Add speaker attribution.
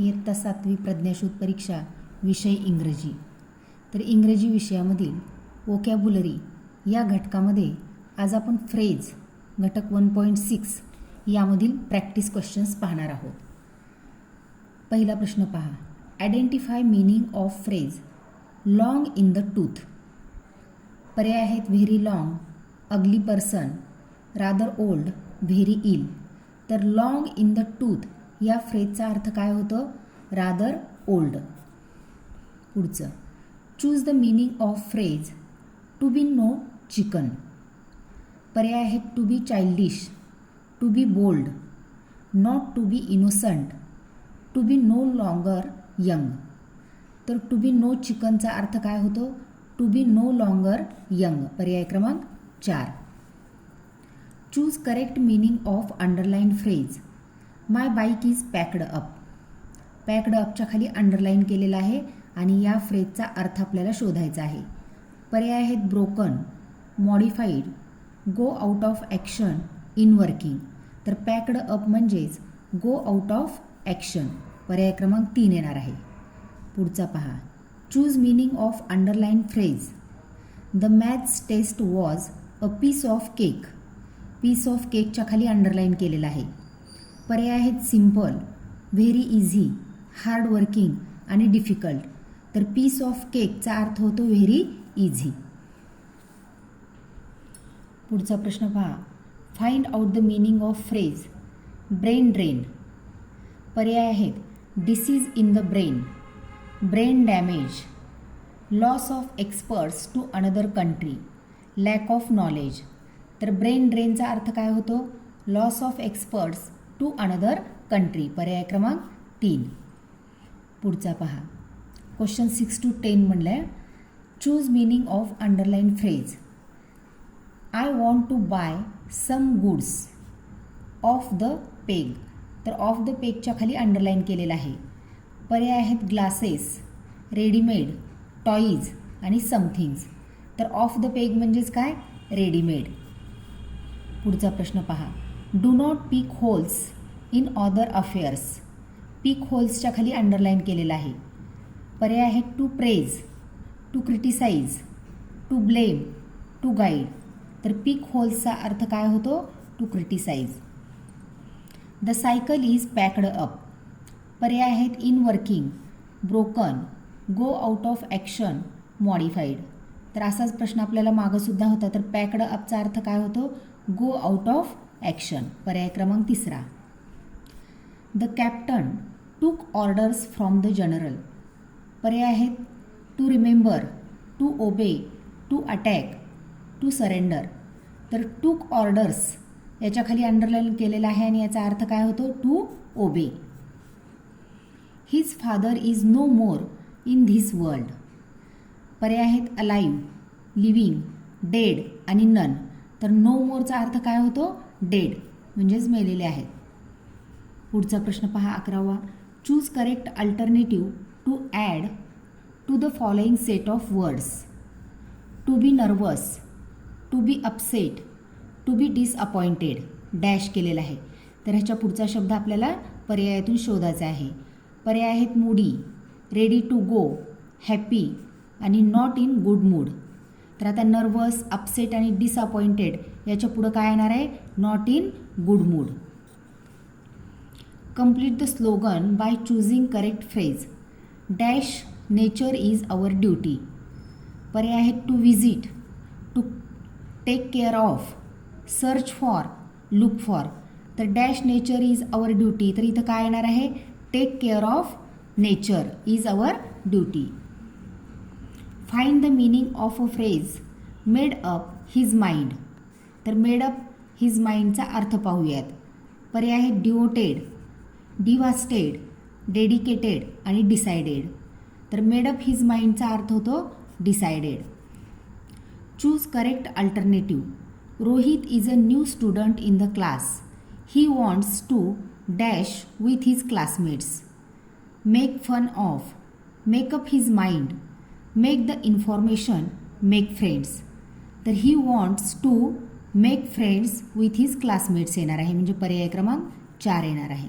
Speaker 1: इयत्ता सातवी प्रज्ञाशोध परीक्षा विषय इंग्रजी. तर इंग्रजी विषयामधील वोकॅब्युलरी या घटकामध्ये आज आपण फ्रेज घटक वन पॉईंट सिक्स यामधील प्रॅक्टिस क्वेश्चन्स पाहणार आहोत. पहिला प्रश्न पहा. Identify meaning of phrase long in the tooth पर्याय आहेत very long ugly person rather old very ill तर लाँग इन द टूथ या फ्रेजचा अर्थ काय होतं? रादर ओल्ड पुढचं. Choose the meaning of phrase to be no chicken पर्याय आहेत to be childish to be bold not to be innocent to be no longer young तर to be no चिकनचा अर्थ काय होतो? To be no longer young पर्याय क्रमांक चार. Choose correct meaning of underline phrase my bike is packed up. Packed अपच्या खाली अंडरलाईन केलेलं आहे आणि या फ्रेजचा अर्थ आपल्याला शोधायचा आहे. पर्याय आहेत broken modified go out of action in working. तर पॅक्ड अप म्हणजेच गो आउट ऑफ ॲक्शन. पर्याय क्रमांक तीन येणार आहे. पुढचा पहा. Choose meaning of underline phrase. The maths test was a piece of cake. Piece of केकच्या खाली अंडरलाईन केलेलं आहे. पर्याय आहेत simple very easy hard working आणि डिफिकल्ट. तर पीस ऑफ केकचा अर्थ होतो व्हेरी इझी. पुढचा प्रश्न पहा. Find out the meaning of phrase brain drain. पर्याय आहेत disease in the brain brain damage loss of experts to another country lack of knowledge. तर ब्रेन ड्रेनचा अर्थ काय होतो? Loss of experts to another country पर्याय क्रमांक तीन. पुढचा पहा. क्वेश्चन सिक्स टू टेन म्हणलं आहे choose meaning of underline phrase I want to buy some goods off the peg तर ऑफ द पेगच्या खाली अंडरलाईन केलेलं आहे. पर्याय आहेत ग्लासेस रेडीमेड टॉईज आणि समथिंग्स तर ऑफ द पेग म्हणजेच काय? रेडीमेड पुढचा प्रश्न पहा. Do not pick holes in other affairs. Pick होल्सच्या खाली अंडरलाईन केलेलं आहे. पर्याय आहेत to praise to criticise to blame to guide. तर पीक होल्सचा अर्थ काय होतो? To criticise. The cycle is packed up. पर्याय आहेत in working broken go out of action modified. तर असाच प्रश्न आपल्याला मागंसुद्धा होता. तर पॅकड अपचा अर्थ काय होतो? Go out of action. पर्याय क्रमांक तिसरा. The captain took orders from the general पर्याय आहेत. To remember to obey to attack to surrender तर टूक ऑर्डर्स याच्या खाली अंडरलाईन केलेला आहे आणि याचा अर्थ काय होतो? To obey his father is no more in this world पर्याय आहेत. अलाईव्ह लिव्हिंग डेड आणि नन तर नो मोरचा अर्थ काय होतो? डेड म्हणजेच मेलेले आहेत. पुढचा प्रश्न पहा अकरावा. Choose correct alternative to add to the following set of words to be nervous to be upset to be disappointed dash केलेला आहे. तर ह्याच्या पुढचा शब्द आपल्याला पर्यायातून शोधायचा आहे. पर्याय आहेत moody ready to go happy आणि नॉट इन गुड मूड तर आता नर्वस अपसेट आणि डिसअपॉइंटेड याच्या पुढं काय येणार आहे? Not in good mood complete the slogan by choosing correct phrase dash nature is our duty पर्याय आहेत to visit to take care of search for look for तर dash nature is our duty तर इथं काय येणार आहे? Take care of nature is our duty find the meaning of a phrase made up his mind तर made up his माइंडचा अर्थ पाहूयात. पर्याय आहेत डिओटेड डिवास्टेड डेडिकेटेड आणि डिसायडेड तर मेडअप हिज माइंडचा अर्थ होतो decided choose correct alternative. Rohit is a new student in the class. He wants to dash with his classmates. Make fun of. Make up his mind. Make the information. Make friends. तर he wants to make friends with his classmates येणार आहे. म्हणजे पर्याय क्रमांक चार येणार आहे.